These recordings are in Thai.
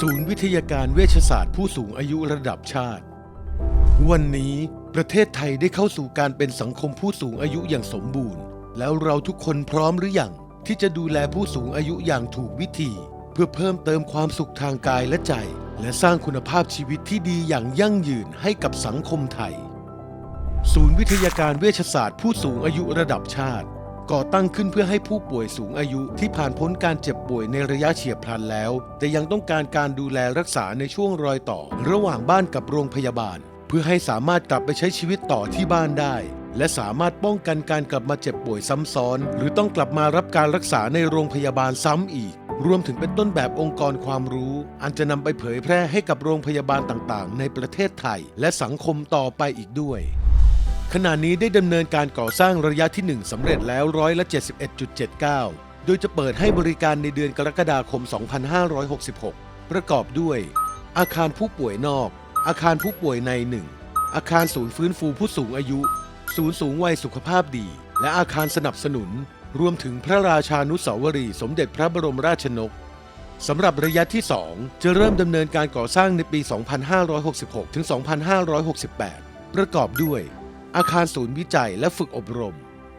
ศูนย์วิทยาการเวชศาสตร์ผู้สูงอายุระดับชาติ วันนี้ประเทศไทยได้เข้าสู่การเป็นสังคมผู้สูงอายุอย่างสมบูรณ์ แล้วเราทุกคนพร้อมหรือยังที่จะดูแลผู้สูงอายุอย่างถูกวิธี เพื่อเพิ่มเติมความสุขทางกายและใจ และสร้างคุณภาพชีวิตที่ดีอย่างยั่งยืนให้กับสังคมไทย ศูนย์วิทยาการเวชศาสตร์ผู้สูงอายุระดับชาติ ก่อตั้งขึ้นเพื่อให้ผู้ป่วยสูงอายุที่ผ่านพ้นการเจ็บป่วยในระยะเฉียบพลันแล้ว แต่ยังต้องการการดูแลรักษาในช่วงรอยต่อ ระหว่างบ้านกับโรงพยาบาล เพื่อให้สามารถกลับไปใช้ชีวิตต่อที่บ้านได้ และสามารถป้องกันการกลับมาเจ็บป่วยซ้ำซ้อน หรือต้องกลับมารับการรักษาในโรงพยาบาลซ้ำอีก รวมถึงเป็นต้นแบบองค์กรความรู้ อันจะนำไปเผยแพร่ให้กับโรงพยาบาลต่างๆ ในประเทศไทย และสังคมต่อไปอีกด้วย ขณะนี้ได้ดำเนินการก่อสร้างระยะที่ 1สำเร็จแล้วร้อยละ71.79 โดยจะเปิดให้บริการในเดือนกรกฎาคม 2566 ประกอบด้วย อาคารผู้ป่วยนอก อาคารผู้ป่วยใน 1 อาคารศูนย์ฟื้นฟูผู้สูงอายุ ศูนย์สูงวัยสุขภาพดี และอาคารสนับสนุน รวมถึงพระราชานุสาวรีย์สมเด็จพระบรมราชนกสำหรับระยะที่ 2 จะเริ่มดำเนินการก่อสร้างในปี 2566 ถึง 2568 ประกอบด้วย อาคารศูนย์วิจัยและฝึกอบรม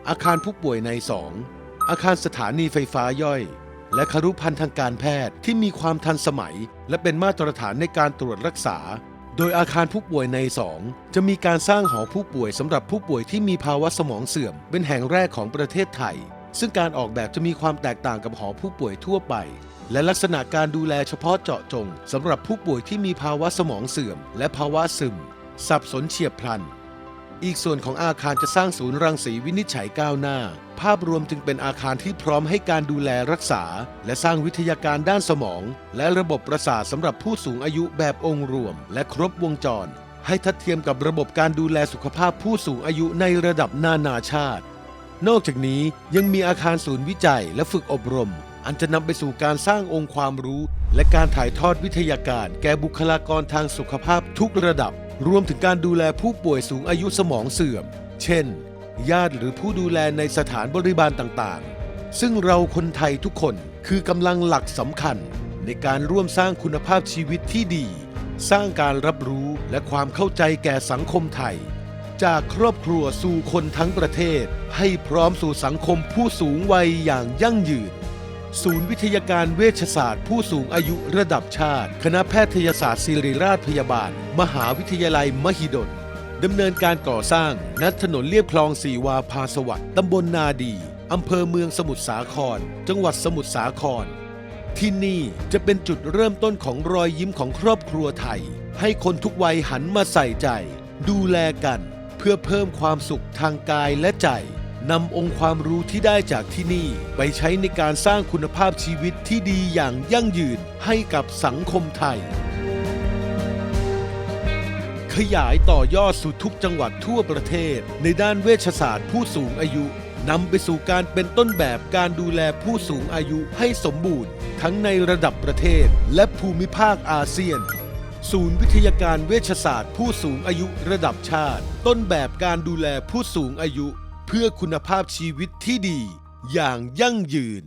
อาคารผู้ป่วยใน2องอาคารสถานีไฟฟ้าย่อย และคารุพันธ์ทางการแพทย์ที่มีความทันสมัย และเป็นมาตรฐานในการตรวจรักษา โดยอาคารผู้ป่วยใน2จะมีการสร้างหอผู้ป่วยสำหรับผู้ป่วยที่มีภาวะสมองเสื่อม เป็นแห่งแรกของประเทศไทย ซึ่งการออกแบบจะมีความแตกต่างกับหอผู้ป่วยทั่วไป และลักษณะการดูแลเฉพาะเจาะจงสำหรับผู้ป่วยที่มีภาวะสมองเสื่อม และภาวะซึม สับสนเฉียบพลัน อีกส่วนของอาคารจะสร้างศูนย์รังสีวินิจฉัยก้าวหน้า ภาพรวมจึงเป็นอาคารที่พร้อมให้การดูแลรักษา และสร้างวิทยาการด้านสมอง และระบบประสาทสำหรับผู้สูงอายุแบบองค์รวม และครบวงจร ให้ทัดเทียมกับระบบการดูแลสุขภาพผู้สูงอายุในระดับนานาชาติ นอกจากนี้ยังมีอาคารศูนย์วิจัยและฝึกอบรม อันจะนำไปสู่การสร้างองค์ความรู้ และการถ่ายทอดวิทยาการ แก่บุคลากรทางสุขภาพทุกระดับ รวมถึงการดูแลผู้ป่วยสูงอายุสมองเสื่อม เช่น ญาติหรือผู้ดูแลในสถานบริบาลต่างๆ ซึ่งเราคนไทยทุกคนคือกำลังหลักสำคัญ ในการร่วมสร้างคุณภาพชีวิตที่ดี สร้างการรับรู้และความเข้าใจแก่สังคมไทย จากครอบครัวสู่คนทั้งประเทศ ให้พร้อมสู่สังคมผู้สูงวัยอย่างยั่งยืน ศูนย์วิทยาการเวชศาสตร์ ผู้สูงอายุระดับชาติ คณะแพทยศาสตร์ศิริราชพยาบาล มหาวิทยาลัยมหิดลดำเนินการก่อสร้างณถนนเลียบคลองสีวาพาสวัสดิ์ตำบลนาดีอำเภอเมืองสมุทรสาคร จังหวัดสมุทรสาคร ที่นี่จะเป็นจุดเริ่มต้นของรอยยิ้มของครอบครัวไทย ให้คนทุกวัยหันมาใส่ใจ ดูแลกัน เพื่อเพิ่มความสุขทางกายและใจ นำองค์ความรู้ที่ได้จากที่นี่ ไปใช้ในการสร้างคุณภาพชีวิตที่ดีอย่างยั่งยืนให้กับสังคมไทย ขยายต่อยอดสู่ทุกจังหวัดทั่วประเทศ ในด้านเวชศาสตร์ผู้สูงอายุนำไปสู่การเป็นต้นแบบการดูแลผู้สูงอายุให้สมบูรณ์ ทั้งในระดับประเทศและภูมิภาคอาเซียน ศูนย์วิทยาการเวชศาสตร์ผู้สูงอายุระดับชาติ ต้นแบบการดูแลผู้สูงอายุ พื่อคุณภาพชีวิตที่ดีอย่างยั่งยืน